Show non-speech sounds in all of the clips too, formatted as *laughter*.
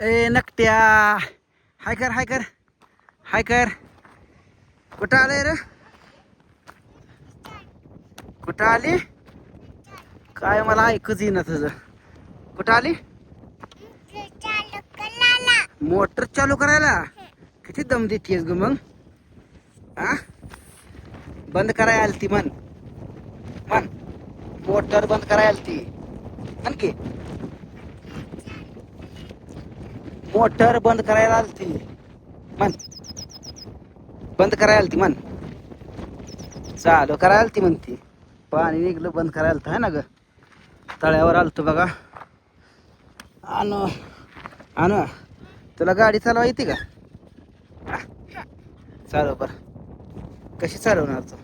ए नकट्या. हाय कर हाय कर हाय कर कुठं आलंय रे? कुठं आली? काय मला ऐकूच येईना तुझं. कुठं आली? मोटर चालू करायला? किती दम देतेस ग मग? आ? बंद करायला आलती म्हण. म्हण. मोटर बंद करायला आलती. आणखी की मोटर बंद करायला आलती. म्हण. बंद करायला आलती म्हण. चालू करायला आलती म्हणती. पाणी निघलं बंद करायला आलतं आहे ना ग? तळ्यावर आलतो बघा. आण आणू तुला गाडी चालवा येते का? हा. चालव बर. कशी चालवणार तू?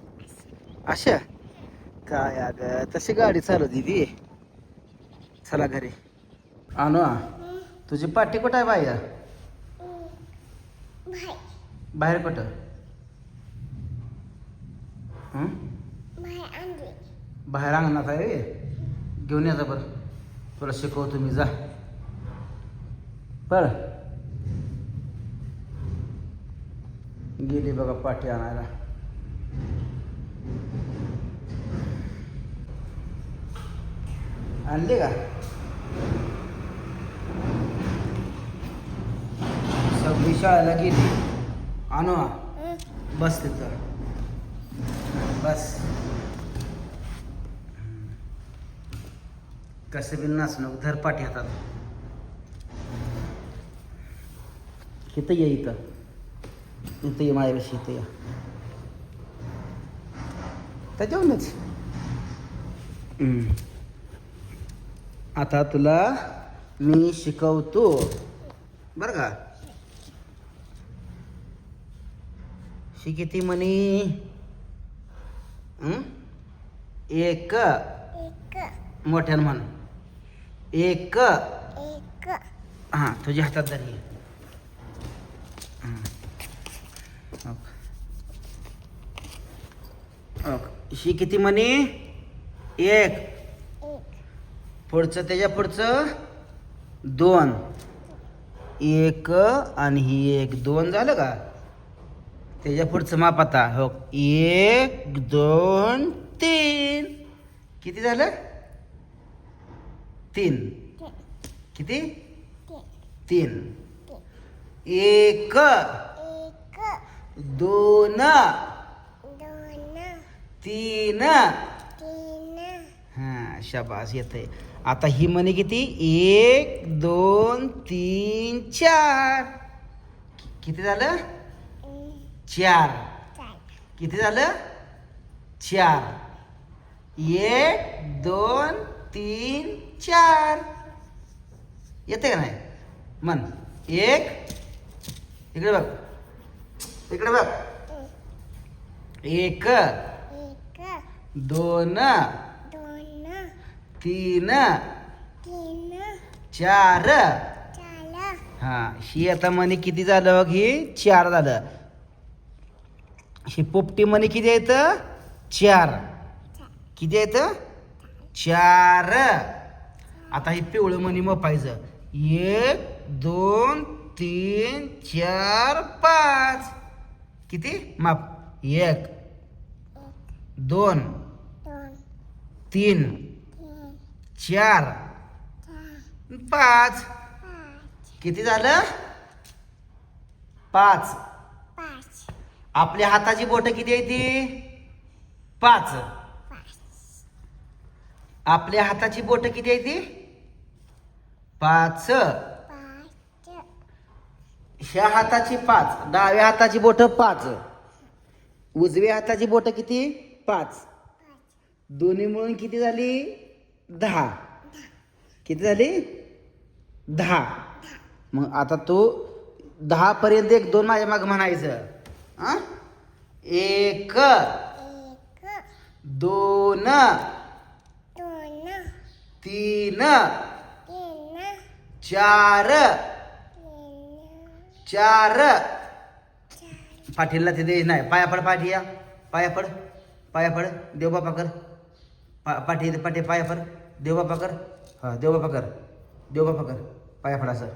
अशा? काय अग तशी गाडी चालवती ती चला घरी. आणू तुझी पाठी कुठं आहे बाहेर. बाहेर कुठं? बाहेर अंगणात आहे रे. घेऊन या जा बरं. तुला शिकवतो मी जा. पळ. गेली बघा पाठी आणायला. आणली का? शाळेला गेली आणू बस तिथं. बस. कसं बी नाचणूक धर पाठी हातात. इथं ये इथं. इथं ये माझ्याविषयी इथं या. त्याच्यावरूनच. आता तुला मी शिकवतो. बरं का? शिकिती म्हणी? हं? एक. मोठ्यानं म्हण. एक. हां तुझ्या हातात धर. ओक. ओक. ही किती म्हणे? एक. पुढचं त्याच्या पुढचं? दोन. एक आणि ही एक दोन झालं का? त्याच्या पुढचं माप आता. हो एक दोन तीन. किती झालं? तीन. किती? तीन. एक. दोन. तीन. हा शाबास येते आता ही म्हणे किती? एक दोन तीन चार. किती झालं? चार. किती झालं? चार. एक दोन तीन चार. येते का नाही? म्हण. एक. इकडे बघ. इकडे बघ. एक. दोन. तीन. चार. हा ही आता म्हणे किती झालं बघ ही? चार झालं. हे पोपटी म्हणे किती आहेत? चार. किती आहेत? चार. आता हे पिवळं म्हणे मपायचं. एक दोन तीन चार पाच. किती? माप. एक. दोन. तीन. चार. पाच. किती झालं? पाच. आपल्या हाताची बोट किती आहे ती? पाच. आपल्या हाताची बोट किती आहे ती? पाच. ह्या हाताची पाच. डाव्या हाताची बोट पाच. उजव्या हाताची बोट किती? पाच. दोन्ही मिळून किती झाली? दहा. किती झाली? दहा. मग आता तू दहा पर्यंत एक दोन माझ्या माग म्हणायचं. हा? एक. दोन. तीन. चार. चार. पाठीला तिथे नाही पाया पड पाठी या. पाया पड पाया पड. देव बापा कर. पा पाठी पाठी पाया पड. देव बापा कर. हा देव बापा कर. देव बापा कर. पाया पड असं.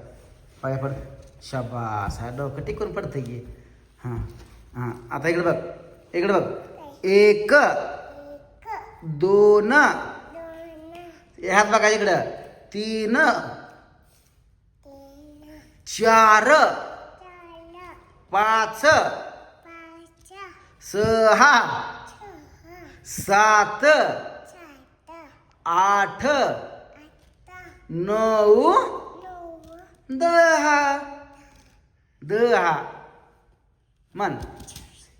पाय पड. शाबास. हा डोकं टिकून पडतं की. हां. हां आता इकडे बघ इकडे बघ. एक दोन. ह्यात बघा इकडं. तीन चार पाच सहा सात आठ नऊ दहा. दहा. मन.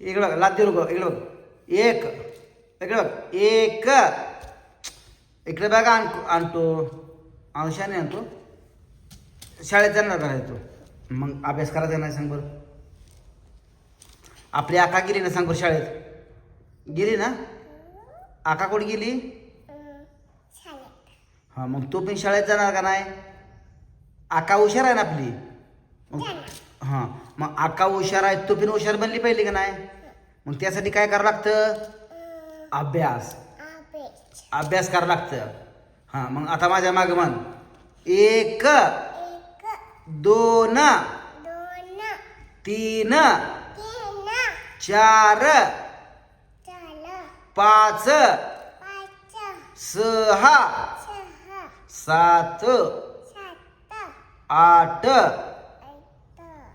इकडे बघ लाद देऊ नको इकडे बघ. एक. इकडे बघ एक. इकडे बघा आण आणतो. अंशाने आणतो. शाळेत जाणार का तो. मग अभ्यास करायचा नाही सांग बरं. आपली आका गेली ना सांग बरं शाळेत? गेली ना? आका कुठे गेली? हा मग तो पण शाळेत जाणार का नाही? आका हुशार आहे ना आपली? मग हां. मग आका हुशार आहे तू पण हुशार बनली पाहिजे का नाही? मग त्यासाठी काय करावं लागतं? अभ्यास. अभ्यास करावं लागतं. हां मग आता माझ्या मागं म्हण. एक दोन तीन चार पाच सहा सात आठ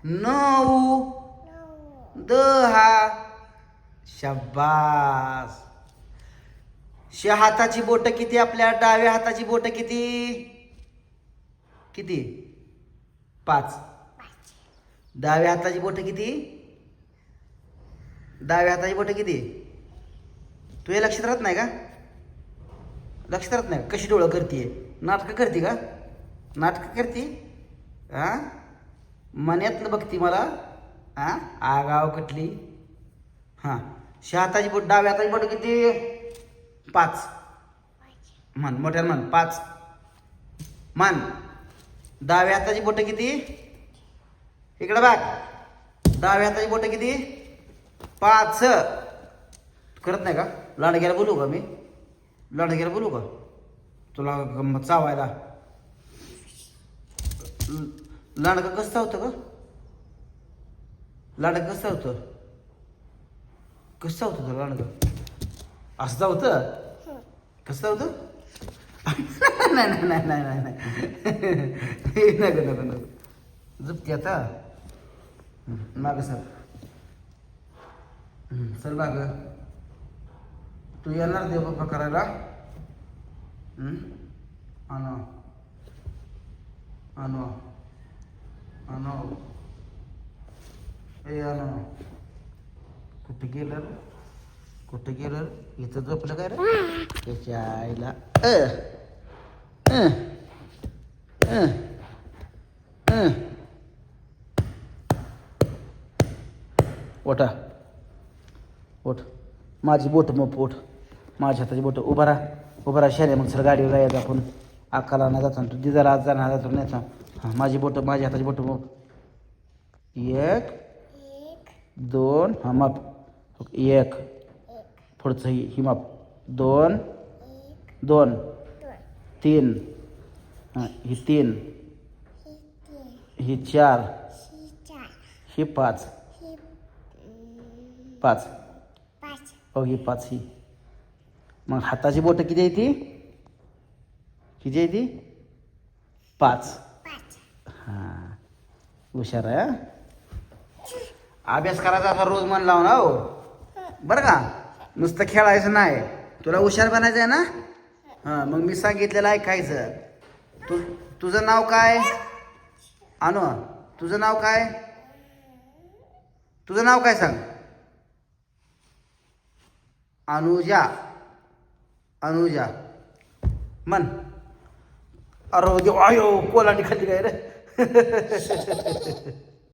नऊ दहा. शब्बास शे हाताची बोट किती आपल्या? डाव्या हाताची बोट किती? किती? पाच. डाव्या हाताची बोट किती? डाव्या हाताची बोट किती? तू हे लक्षात राहत नाही का? लक्षात राहत नाही? कशी डोळं करते नाटकं करते का? नाटकं करते? हां मन्यातलं बघती मला. हा? आगाव कटली हां. शहाताची बोट डाव्या हाताची बोट किती? पाच. म्हण मोठ्यानं म्हण पाच. मान डाव्या हाताची बोट किती? इकडं बघ. डाव्या हाताची बोट किती? पाच. करत नाही का? लाडग्याला बोलू का मी? लाडग्याला बोलू का? तुला चावायला. लाडका कसं होतं का लाडका कसं होतं? कसं होतं लाडका? असं होतं कसं होतं? *laughs* नाही नाही नाही नाही नाही. नाही नको नको नको. आता. माग मागं सर सर माग. तू येणार देव बाप्पा करायला. आणू. आणू. आणो ए आणो कुठं गेलं रे? कुठं गेलं रे? इथं झोपलं काय रे त्याच्या आईला अ अ अ अ ओटा ओठ माझी बोट मग ओठ माझ्या हाताची बोट उभा राहा उभा राहा मग सर गाडीवर जायचं आपण अक्काला ना जाता तू दिदाला आज जाणार जातो नाही हां माझी बोट माझी हाताची बोट मग एक दोन हां माप. एक. पुढचं ही ही माप. दोन दोन. तीन. हां ही तीन. ही चार. ही पाच. पाच. हो ही पाच ही. मग हाताची बोटं किती आहे ती? किती आहे ती? पाच. हां. हुशार आहे? अभ्यास करायचा असा रोज मन लावून हो? बरं का? नुसतं खेळायचं नाही. तुला हुशार बनायचं आहे ना? हां मग मी सांगितलेलं ऐकायचं. तू तुझं नाव काय? अनु तुझं नाव काय? तुझं नाव काय सांग? अनुजा. अनुजा. मन. अरे देव आयो कोलांडी खाल्ली काय रे? *laughs*